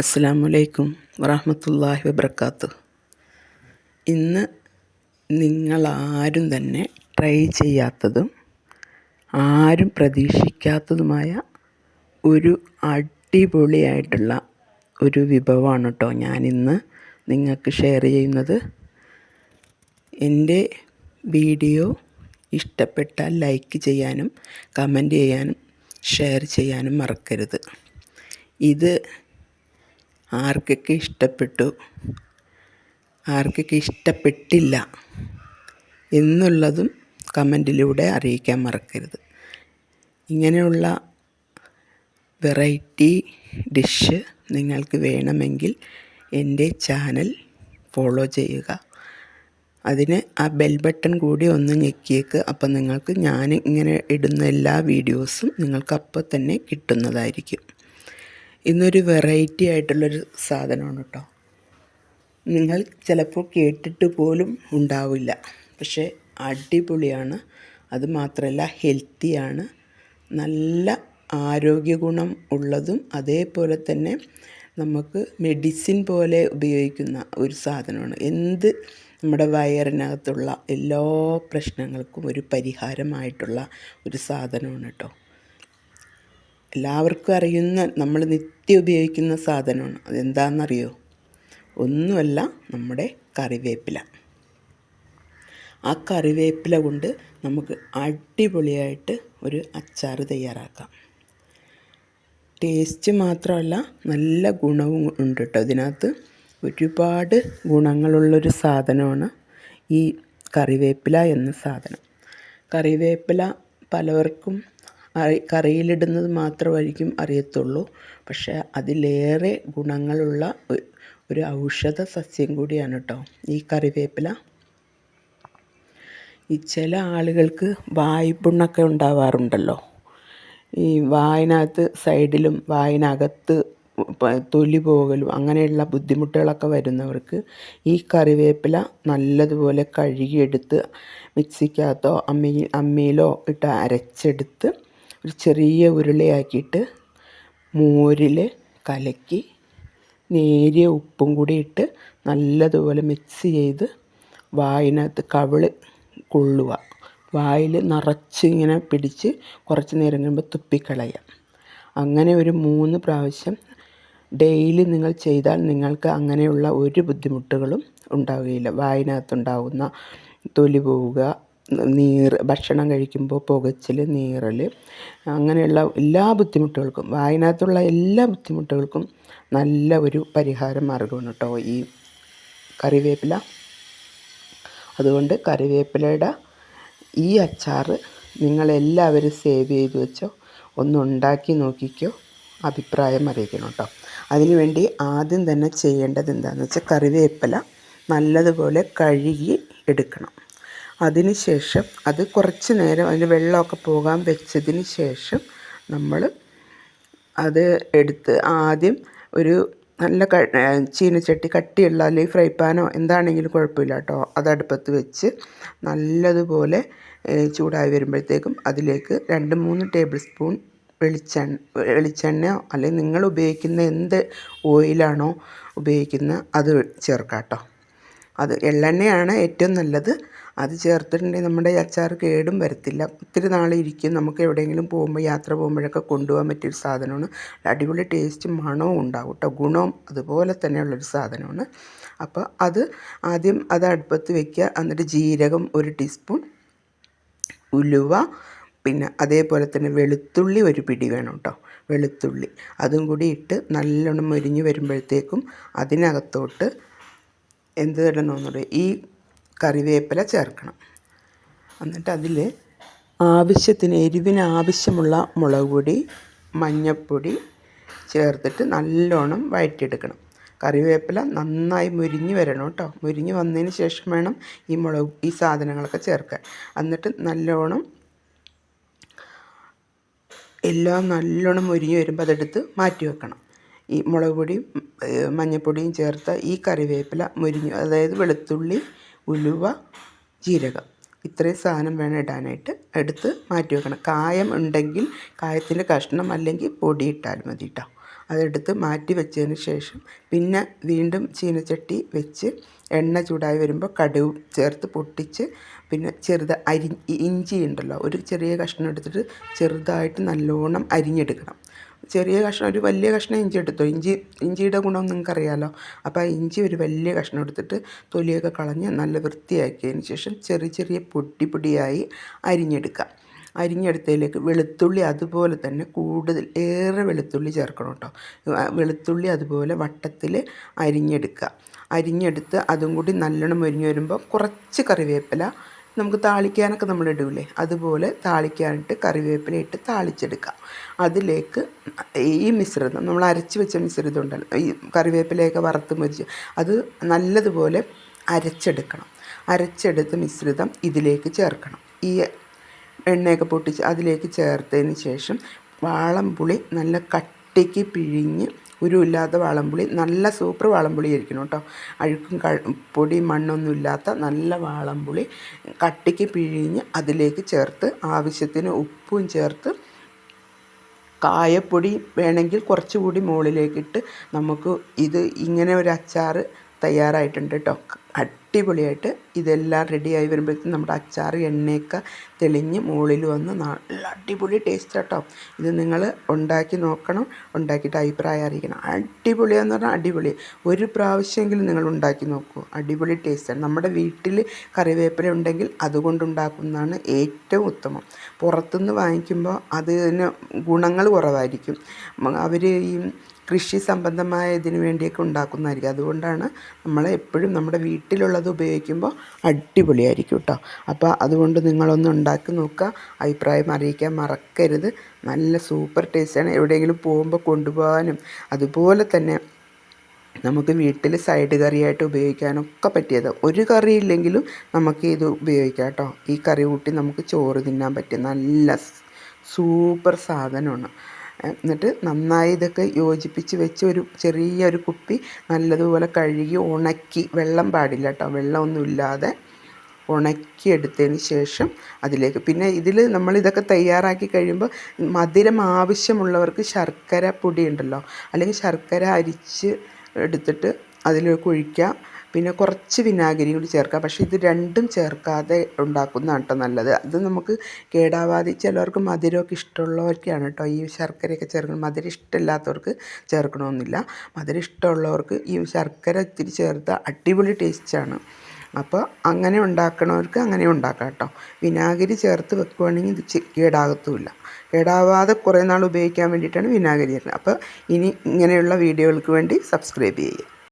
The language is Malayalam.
അസ്സാമലൈക്കും വറഹമത്തല്ലാഹി വബർക്കാത്തു ഇന്ന് നിങ്ങളാരും തന്നെ ട്രൈ ചെയ്യാത്തതും ആരും പ്രതീക്ഷിക്കാത്തതുമായ ഒരു അടിപൊളിയായിട്ടുള്ള ഒരു വിഭവമാണ് കേട്ടോ ഞാനിന്ന് നിങ്ങൾക്ക് ഷെയർ ചെയ്യുന്നത്. എന്റെ വീഡിയോ ഇഷ്ടപ്പെട്ടാൽ ലൈക്ക് ചെയ്യാനും കമന്റ് ചെയ്യാനും ഷെയർ ചെയ്യാനും മറക്കരുത്. ഇത് ആർക്കൊക്കെ ഇഷ്ടപ്പെട്ടു? ആർക്കൊക്കെ ഇഷ്ടപ്പെട്ടില്ല? എന്നുള്ളതും കമന്റിലൂടെ അറിയിക്കാൻ മറക്കരുത്. ഇങ്ങനെയുള്ള വെറൈറ്റി ഡിഷ് നിങ്ങൾക്ക് വേണമെങ്കിൽ എന്റെ ചാനൽ ഫോളോ ചെയ്യുക. അതിന് ആ ബെൽ ബട്ടൺ കൂടി ഒന്ന് ഞെക്കിയേക്ക്. അപ്പം നിങ്ങൾക്ക് ഞാൻ ഇങ്ങനെ ഇടുന്ന എല്ലാ വീഡിയോസും നിങ്ങൾക്ക് അപ്പോൾ തന്നെ കിട്ടുന്നതായിരിക്കും. ഇന്നൊരു വെറൈറ്റി ആയിട്ടുള്ളൊരു സാധനമാണ് കേട്ടോ നിങ്ങൾ ചിലപ്പോൾ കേട്ടിട്ട് പോലും ഉണ്ടാവില്ല. പക്ഷേ അടിപൊളിയാണ്. അത് മാത്രമല്ല ഹെൽത്തിയാണ് നല്ല ആരോഗ്യ ഗുണം ഉള്ളതും അതേപോലെ തന്നെ നമുക്ക് മെഡിസിൻ പോലെ ഉപയോഗിക്കുന്ന ഒരു സാധനമാണ്. എന്ത് നമ്മുടെ വയറിനകത്തുള്ള എല്ലാ പ്രശ്നങ്ങൾക്കും ഒരു പരിഹാരമായിട്ടുള്ള ഒരു സാധനമാണ് കേട്ടോ എല്ലാവർക്കും അറിയുന്ന നമ്മൾ നിത്യം ഉപയോഗിക്കുന്ന സാധനമാണ്. അതെന്താണെന്നറിയോ? ഒന്നുമല്ല നമ്മുടെ കറിവേപ്പില. ആ കറിവേപ്പില കൊണ്ട് നമുക്ക് അടിപൊളിയായിട്ട് ഒരു അച്ചാർ തയ്യാറാക്കാം. ടേസ്റ്റ് മാത്രമല്ല നല്ല ഗുണവും ഉണ്ട് കേട്ടോ ഇതിനകത്ത്. ഒരുപാട് ഗുണങ്ങളുള്ളൊരു സാധനമാണ് ഈ കറിവേപ്പില എന്ന സാധനം. കറിവേപ്പില പലവർക്കും കറിയിലിടുന്നത് മാത്രമായിരിക്കും അറിയത്തുള്ളൂ. പക്ഷേ അതിലേറെ ഗുണങ്ങളുള്ള ഒരു ഔഷധ സസ്യം കൂടിയാണ് കേട്ടോ ഈ കറിവേപ്പില. ഈ ചില ആളുകൾക്ക് വായ്പുണ്ണൊക്കെ ഉണ്ടാവാറുണ്ടല്ലോ. ഈ വായനകത്ത് സൈഡിലും വായനകത്ത് തൊലി പോകലും അങ്ങനെയുള്ള ബുദ്ധിമുട്ടുകളൊക്കെ വരുന്നവർക്ക് ഈ കറിവേപ്പില നല്ലതുപോലെ കഴുകിയെടുത്ത് മിക്സിക്കകത്തോ അമ്മി അമ്മിയിലോ ഇട്ട് അരച്ചെടുത്ത് ഒരു ചെറിയ ഉരുളയാക്കിയിട്ട് മോരിൽ കലക്കി നേരിയ ഉപ്പും കൂടി ഇട്ട് നല്ലതുപോലെ മിക്സ് ചെയ്ത് വായിനകത്ത് കവിൾ കൊള്ളുക. വായിൽ നിറച്ചിങ്ങനെ പിടിച്ച് കുറച്ച് നേരം കഴിയുമ്പോൾ തുപ്പിക്കളയാം. അങ്ങനെ ഒരു മൂന്ന് പ്രാവശ്യം ഡെയിലി നിങ്ങൾ ചെയ്താൽ നിങ്ങൾക്ക് അങ്ങനെയുള്ള ഒരു ബുദ്ധിമുട്ടുകളും ഉണ്ടാവുകയില്ല. വായിനകത്തുണ്ടാകുന്ന തൊലി പോവുക നീർ ഭക്ഷണം കഴിക്കുമ്പോൾ പുകച്ചിൽ നീറൽ അങ്ങനെയുള്ള എല്ലാ ബുദ്ധിമുട്ടുകൾക്കും വായനകത്തുള്ള എല്ലാ ബുദ്ധിമുട്ടുകൾക്കും നല്ല ഒരു പരിഹാര മാർഗമാണ് കേട്ടോ ഈ കറിവേപ്പില. അതുകൊണ്ട് കറിവേപ്പിലയുടെ ഈ അച്ചാർ നിങ്ങളെല്ലാവരും സേവ് ചെയ്ത് വെച്ചോ ഒന്ന് ഉണ്ടാക്കി നോക്കിക്കോ അഭിപ്രായം അറിയിക്കണം കേട്ടോ അതിനുവേണ്ടി ആദ്യം തന്നെ ചെയ്യേണ്ടത് എന്താണെന്ന് വെച്ചാൽ കറിവേപ്പില നല്ലതുപോലെ കഴുകി എടുക്കണം. അതിന് ശേഷം അത് കുറച്ച് നേരം അതിന്റെ വെള്ളമൊക്കെ പോകാൻ വെച്ചതിന് ശേഷം നമ്മൾ അത് എടുത്ത് ആദ്യം ഒരു നല്ല ക ചീനച്ചട്ടി കട്ടിയുള്ള അല്ലെങ്കിൽ ഫ്രൈ പാനോ എന്താണെങ്കിലും കുഴപ്പമില്ല കേട്ടോ. അത് അടുപ്പത്ത് വെച്ച് നല്ലതുപോലെ ചൂടായി വരുമ്പോഴത്തേക്കും അതിലേക്ക് രണ്ട് മൂന്ന് ടേബിൾ സ്പൂൺ വെളിച്ചെണ്ണ വെളിച്ചെണ്ണയോ അല്ലെങ്കിൽ നിങ്ങൾ ഉപയോഗിക്കുന്ന എന്ത് ഓയിലാണോ ഉപയോഗിക്കുന്നത് അത് ചേർക്കാം കേട്ടോ. അത് എള്ളെണ്ണയാണ് ഏറ്റവും നല്ലത്. അത് ചേർത്തിട്ടുണ്ടെങ്കിൽ നമ്മുടെ അച്ചാർ കേടും വരത്തില്ല. ഒത്തിരി നാൾ ഇരിക്കും. നമുക്ക് എവിടെയെങ്കിലും പോകുമ്പോൾ യാത്ര പോകുമ്പോഴൊക്കെ കൊണ്ടുപോകാൻ പറ്റിയൊരു സാധനമാണ്. അടിപൊളി ടേസ്റ്റും മണവും ഉണ്ടാവും കേട്ടോ. ഗുണവും അതുപോലെ തന്നെയുള്ളൊരു സാധനമാണ്. അപ്പോൾ അത് ആദ്യം അത് അടുപ്പത്ത് വെക്കുക. എന്നിട്ട് ജീരകം ഒരു ടീസ്പൂൺ ഉലുവ പിന്നെ അതേപോലെ തന്നെ വെളുത്തുള്ളി ഒരു പിടി വേണം കേട്ടോ. വെളുത്തുള്ളി. അതും കൂടി ഇട്ട് നല്ലോണം മുരിഞ്ഞ് വരുമ്പോഴത്തേക്കും അതിനകത്തോട്ട് എന്ത് ഇടണമെന്ന് ഈ കറിവേപ്പില ചേർക്കണം. എന്നിട്ട് അതിൽ ആവശ്യത്തിന് എരിവിന് ആവശ്യമുള്ള മുളക് പൊടി മഞ്ഞൾപ്പൊടി ചേർത്തിട്ട് നല്ലോണം വഴറ്റിയെടുക്കണം കറിവേപ്പില നന്നായി മുരിഞ്ഞ് വരണം കേട്ടോ. മുരിഞ്ഞ് വന്നതിന് ശേഷം വേണം ഈ മുളക് ഈ സാധനങ്ങളൊക്കെ ചേർക്കാൻ. എന്നിട്ട് നല്ലോണം എല്ലാം നല്ലോണം മുരിഞ്ഞ് വരുമ്പോൾ അതെടുത്ത് മാറ്റി വെക്കണം. ഈ മുളക് പൊടിയും മഞ്ഞൾപ്പൊടിയും ചേർത്ത ഈ കറിവേപ്പില മുരിഞ്ഞ അതായത് വെളുത്തുള്ളി ഉലുവ ജീരകം. ഇത്രയും സാധനം വേണം ഇടാനായിട്ട്. എടുത്ത് മാറ്റി വെക്കണം. കായം ഉണ്ടെങ്കിൽ കായത്തിന്റെ കഷ്ണം അല്ലെങ്കിൽ പൊടി ഇട്ടാൽ മതി കേട്ടോ അതെടുത്ത് മാറ്റി വെച്ചതിന് ശേഷം പിന്നെ വീണ്ടും ചീനച്ചട്ടി വെച്ച് എണ്ണ ചൂടായി വരുമ്പോൾ കടുക് ചേർത്ത് പൊട്ടിച്ച് പിന്നെ ചെറുത് അരി ഇഞ്ചി ഉണ്ടല്ലോ. ഒരു ചെറിയ കഷ്ണം എടുത്തിട്ട് ചെറുതായിട്ട് നല്ലോണം അരിഞ്ഞെടുക്കണം. ചെറിയ കഷ്ണം ഒരു വലിയ കഷ്ണം ഇഞ്ചി എടുത്തോ. ഇഞ്ചി ഇഞ്ചിയുടെ ഗുണം നിങ്ങൾക്കറിയാലോ. അപ്പോൾ ആ ഇഞ്ചി ഒരു വലിയ കഷ്ണം എടുത്തിട്ട് തൊലിയൊക്കെ കളഞ്ഞ് നല്ല വൃത്തിയാക്കിയതിന് ശേഷം ചെറിയ ചെറിയ പൊടി പൊടിയായി അരിഞ്ഞെടുക്കുക. അരിഞ്ഞെടുത്തതിലേക്ക് വെളുത്തുള്ളി അതുപോലെ തന്നെ കൂടുതൽ ഏറെ വെളുത്തുള്ളി ചേർക്കണം കേട്ടോ. വെളുത്തുള്ളി അതുപോലെ വട്ടത്തിൽ അരിഞ്ഞെടുക്കുക. അരിഞ്ഞെടുത്ത് അതും കൂടി നല്ലോണം മുരിഞ്ഞ് വരുമ്പോൾ കുറച്ച് കറിവേപ്പില നമുക്ക് താളിക്കാനൊക്കെ നമ്മൾ ഇടൂലേ? അതുപോലെ താളിക്കാനിട്ട് കറിവേപ്പില ഇട്ട് താളിച്ചെടുക്കാം. അതിലേക്ക് ഈ മിശ്രിതം നമ്മൾ അരച്ച് വെച്ച മിശ്രിതം ഉണ്ടല്ലോ ഈ കറിവേപ്പിലയൊക്കെ വറുത്ത് മുരിച്ച് അത് നല്ലതുപോലെ അരച്ചെടുക്കണം. അരച്ചെടുത്ത മിശ്രിതം ഇതിലേക്ക് ചേർക്കണം. ഈ എണ്ണയൊക്കെ പൊട്ടിച്ച് അതിലേക്ക് ചേർത്തതിന് ശേഷം വാളംപുളി നല്ല കട്ടിക്ക് പിഴിഞ്ഞ് ഉരുവില്ലാത്ത വാളംപുളി നല്ല സൂപ്പർ വാളംപുളി ആയിരിക്കണം കേട്ടോ. അഴുക്കും പൊടി മണ്ണൊന്നും ഇല്ലാത്ത നല്ല വാളംപുളി കട്ടിക്ക് പിഴിഞ്ഞ് അതിലേക്ക് ചേർത്ത് ആവശ്യത്തിന് ഉപ്പും ചേർത്ത് കായപ്പൊടി വേണമെങ്കിൽ കുറച്ചുകൂടി മുകളിലേക്കിട്ട് നമുക്ക് ഇത് ഇങ്ങനെ ഒരു അച്ചാർ തയ്യാറായിട്ടുണ്ട് കേട്ടോ. അടിപൊളിയായിട്ട് ഇതെല്ലാം റെഡിയായി വരുമ്പോഴത്തേക്കും നമ്മുടെ അച്ചാർ എണ്ണയൊക്കെ തെളിഞ്ഞ് മുകളിൽ വന്ന് നല്ല അടിപൊളി ടേസ്റ്റ് കേട്ടോ ഇത് നിങ്ങൾ ഉണ്ടാക്കി നോക്കണം ഉണ്ടാക്കിയിട്ട് അഭിപ്രായം അറിയിക്കണം. അടിപൊളിയാന്ന് പറഞ്ഞാൽ അടിപൊളി. ഒരു പ്രാവശ്യമെങ്കിലും നിങ്ങൾ ഉണ്ടാക്കി നോക്കൂ. അടിപൊളി ടേസ്റ്റാണ് നമ്മുടെ വീട്ടിൽ കറിവേപ്പില ഉണ്ടെങ്കിൽ അതുകൊണ്ട് ഉണ്ടാക്കുന്നതാണ് ഏറ്റവും ഉത്തമം. പുറത്തുനിന്ന് വാങ്ങിക്കുമ്പോൾ അതിന് ഗുണങ്ങൾ കുറവായിരിക്കും. അവർ ഈ കൃഷി സംബന്ധമായ ഇതിനു വേണ്ടിയൊക്കെ ഉണ്ടാക്കുന്നതായിരിക്കും. അതുകൊണ്ടാണ് നമ്മൾ എപ്പോഴും നമ്മുടെ വീട്ടിലുള്ളത് ഉപയോഗിക്കുമ്പോൾ അടിപൊളിയായിരിക്കും കേട്ടോ. അപ്പോൾ അതുകൊണ്ട് നിങ്ങളൊന്ന് ഉണ്ടാക്കി നോക്കുക. അഭിപ്രായം അറിയിക്കാൻ മറക്കരുത്. നല്ല സൂപ്പർ ടേസ്റ്റാണ്. എവിടെയെങ്കിലും പോകുമ്പോൾ കൊണ്ടുപോകാനും അതുപോലെ തന്നെ നമുക്ക് വീട്ടിൽ സൈഡ് കറിയായിട്ട് ഉപയോഗിക്കാനൊക്കെ പറ്റിയത്. ഒരു കറി ഇല്ലെങ്കിലും നമുക്ക് ഇത് ഉപയോഗിക്കാം കേട്ടോ. ഈ കറി കൂട്ടി നമുക്ക് ചോറ് തിന്നാൻ പറ്റിയ നല്ല സൂപ്പർ സാധനമാണ്. എന്നിട്ട് നന്നായി ഇതൊക്കെ യോജിപ്പിച്ച് വെച്ച് ഒരു ചെറിയൊരു കുപ്പി നല്ലതുപോലെ കഴുകി ഉണക്കി വെള്ളം പാടില്ല കേട്ടോ. വെള്ളമൊന്നുമില്ലാതെ ഉണക്കിയെടുത്തതിന് ശേഷം അതിലേക്ക്. പിന്നെ ഇതിൽ നമ്മൾ ഇതൊക്കെ തയ്യാറാക്കി കഴിയുമ്പോൾ മധുരം ആവശ്യമുള്ളവർക്ക് ശർക്കര പൊടി ഉണ്ടല്ലോ. അല്ലെങ്കിൽ ശർക്കര അരിച്ച് എടുത്തിട്ട് അതിലേക്ക് ഒഴിക്കുക പിന്നെ കുറച്ച് വിനാഗിരി കൂടി ചേർക്കാം പക്ഷേ ഇത് രണ്ടും ചേർക്കാതെ ഉണ്ടാക്കുന്നതാണ് കേട്ടോ നല്ലത്. അത് നമുക്ക് കേടാവാതെ ചിലവർക്ക് മധുരമൊക്കെ ഇഷ്ടമുള്ളവർക്കാണ് കേട്ടോ ഈ ശർക്കരയൊക്കെ ചേർക്കുന്നത് മധുരം ഇഷ്ടമില്ലാത്തവർക്ക് ചേർക്കണമെന്നില്ല മധുരം ഇഷ്ടമുള്ളവർക്ക് ഈ ശർക്കര ഇത്തിരി ചേർത്ത അടിപൊളി ടേസ്റ്റാണ്. അപ്പോൾ അങ്ങനെ ഉണ്ടാക്കണവർക്ക് അങ്ങനെ ഉണ്ടാക്കാം കേട്ടോ വിനാഗിരി ചേർത്ത് വെക്കുവാണെങ്കിൽ ഇത് കേടാകത്തുമില്ല. കേടാവാതെ കുറേ നാൾ ഉപയോഗിക്കാൻ വേണ്ടിയിട്ടാണ് വിനാഗിരി അപ്പോൾ ഇനി ഇങ്ങനെയുള്ള വീഡിയോകൾക്ക് വേണ്ടി സബ്സ്ക്രൈബ് ചെയ്യുക.